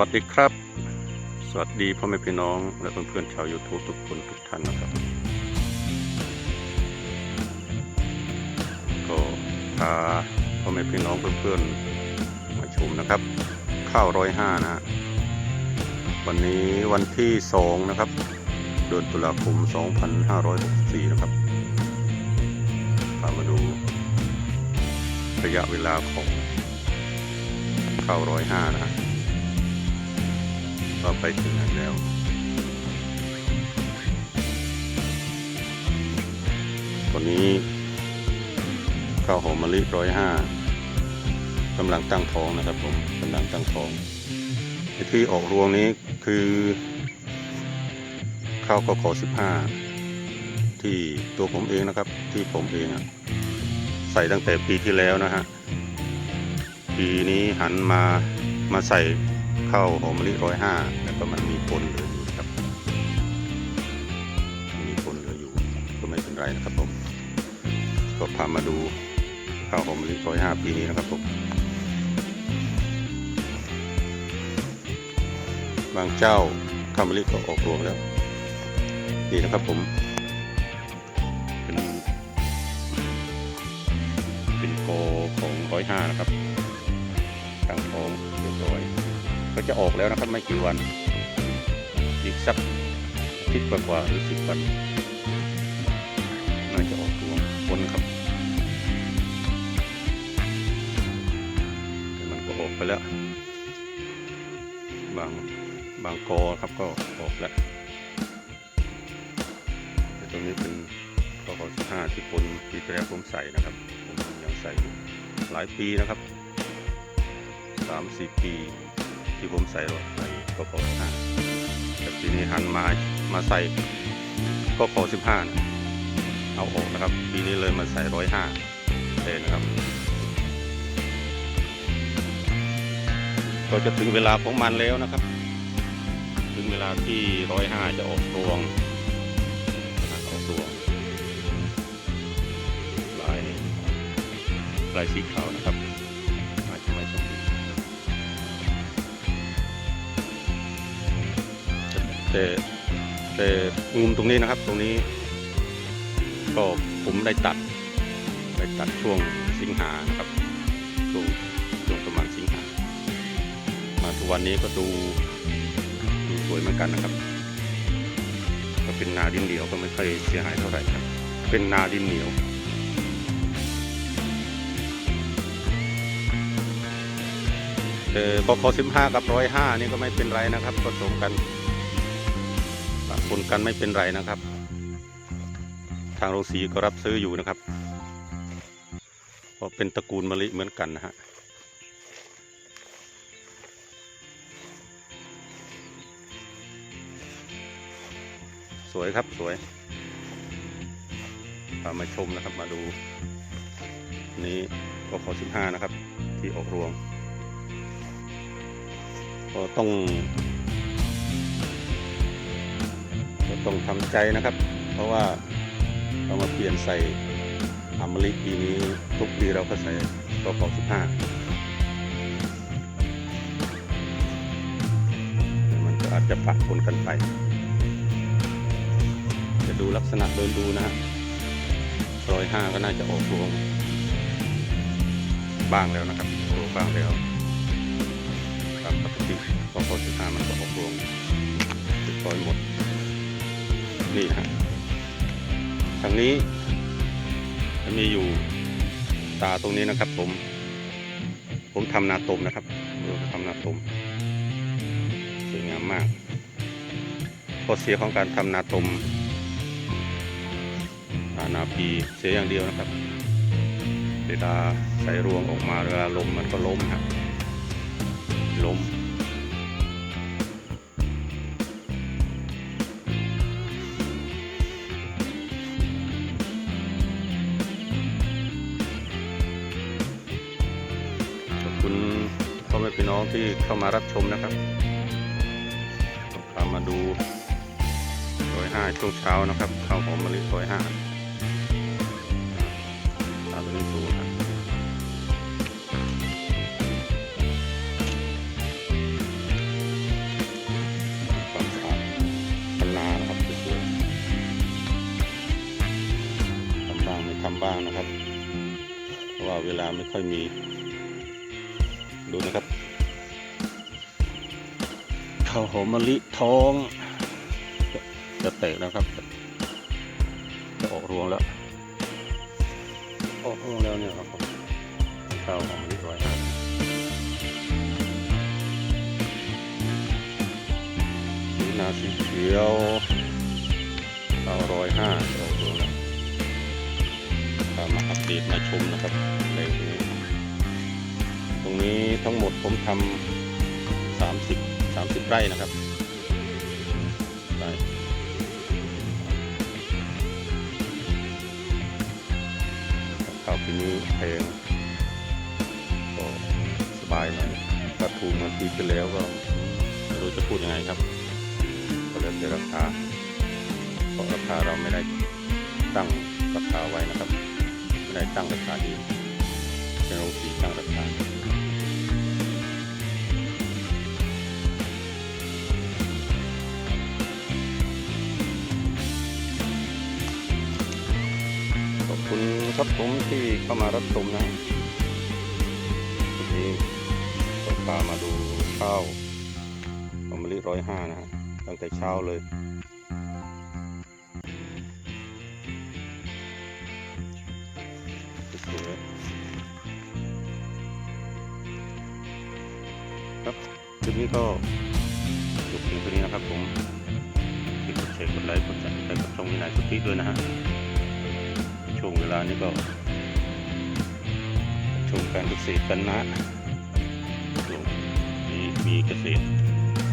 วัสดีครับ สวัสดีพ่อแม่พี่น้อง และเพื่อนๆชาว YouTube ทุกคนทุกท่านนะครับ ก็พาพ่อแม่พี่น้องเพื่อนๆมาชมนะครับ ข้าวร้อยห้านะฮะวันนี้วันที่สองนะครับ เดือนตุลาคม 2564 นะครับพามาดูระยะเวลาของข้าวร้อยห้านะฮะ ก็ไปถึงไหนแล้วตอนนี้ข้าวหอมมะลิร้อยห้ากำลังตั้งท้องนะครับผมกำลังตั้งท้องที่ออกรวงนี้คือข้าวกขอสิบห้าที่ตัวผมเองนะครับ ที่ผมเองอะใส่ตั้งแต่ปีที่แล้วนะฮะปีนี้หันมามาใส่ ข้าวหอมมะลิร้อยห้าแล้วก็มันมีปนเหลืออยู่ครับ มีปนเหลืออยู่ ก็ไม่เป็นไรนะครับผม ก็พามาดูข้าวหอมมะลิร้อยห้าปีนี้นะครับผมบางเจ้าข้าวมะลิก็ออกรวงแล้วนี่นะครับผม เป็นเป็นโกของร้อยห้านะครับตั้งท้องเรียบร้อย ก็จะออกแล้วนะครับไม่กี่วัน อีกสักอาทิตย์กว่าๆหรือสิบวันน่าจะออกรวงผลครับแต่มันก็ออกไปแล้ว บางบางกอครับก็ออกแล้วแต่ตรงนี้เป็นกอสิบห้าที่ปนปีที่แล้วผมใส่นะครับ ผมยังใส่อยู่หลายปีนะครับสามสี่ปี ที่ผมใส่ในกอสิบห้าแต่ปีนี้หันมามาใส่กอสิบห้าเอาออกนะครับ ปีนี้เลยมาใส่ร้อยห้าแทนนะครับ ก็จะถึงเวลาของมันแล้วนะครับ ถึงเวลาที่ร้อยห้าจะออกรวงออกรวงลายลายสีขาวนะครับ แต่แต่มุมตรงนี้นะครับ ตรงนี้ ก็ผมได้ตัดได้ตัดช่วงสิงหานะครับช่วงช่วงประมาณสิงหามาทุกวันนี้ก็ดูดูสวยเหมือนกันนะครับ ก็เป็นนาดินเหนียวก็ไม่ค่อยเสียหายเท่าไหร่ครับ เป็นนาดินเหนียวเออพอคอสิบห้ากับร้อยห้านี่ก็ไม่เป็นไรนะครับผสมกัน ปะปนกันไม่เป็นไรนะครับ ทางโรงสีก็รับซื้ออยู่นะครับเพราะเป็นตระกูลมะลิเหมือนกันนะฮะสวยครับสวยพามาชมนะครับมาดูนี้ก็ขอสิบห้านะครับ ที่ออกรวง ก็ต้อง ต้องทำใจนะครับ เพราะว่าเรามาเปลี่ยนใส่อมฤตปีนี้ทุกปีเราก็ใส่ก็ขอสิบห้ามันก็อาจจะปะปนกันไป จะดูลักษณะเดินดูนะฮะร้อยห้าก็น่าจะออกรวงบ้างแล้วนะครับโอ้บ้างแล้วตามปกติพอพอสิบห้ามันก็ออกรวงร้อยหมด นี่ฮะทางนี้จะมีอยู่ตาตรงนี้นะครับ ผม ผมทำนาตมนะครับเราทำนาตมสวยงามมากข้อเสียของการทำนาตมนาปีเสียอย่างเดียวนะครับ เวลาใส่รวงออกมาเวลาลมมันก็ล้มครับล้ม คุณพ่อแม่พี่น้องที่เข้ามารับชมนะครับพามาดูซอยห้าช่วงเช้านะครับข้าวหอมมะลิซอยห้าตามไปดูครับทำบ้างนะครับ เพราะว่าเวลาไม่ค่อยมี ดูนะครับข้าวหอมมะลิทอง จะแตกแล้วครับ จะออกรวงแล้ว ออกรวงแล้วเนี่ยครับผมข้าวหอมมะลิร้อยห้าสีนาสีเขียวข้าวร้อยห้าจะออกรวงแล้วมาอัปเดตมาชมนะครับในตรง นี้ทั้งหมดผมทำสามสิบสามสิบไร่นะครับไร่ข้าวปีนี้แพงก็สบายหน่อยถ้าถูมันปีที่แล้วก็ไม่รู้จะพูดยังไงครับ ก็แล้วแต่ราคาเพราะราคาเราไม่ได้ตั้งราคาไว้นะครับ ไม่ได้ตั้งราคาเองเป็นโรงสีตั้งราคา ครับผมที่เข้ามารับชมนะวันนี้ก็พามาดูข้าวอมมะลิร้อยห้านะฮะตั้งแต่เช้าเลยสวยครับคลิปนี้ก็จบเพียงเท่านี้นะครับผมที่กดแชร์กดไลค์กดติดตามกดช่องวินัยสุทธิด้วยนะฮะ ช่วงเวลานี้ก็ชมการเกษตรกันนะลงมีมีเกษตร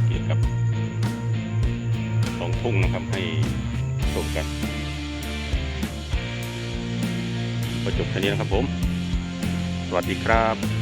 เกี่ยวกับสองทุ่งนะครับให้ชมกันประจบแค่นี้นะครับผม สวัสดีครับ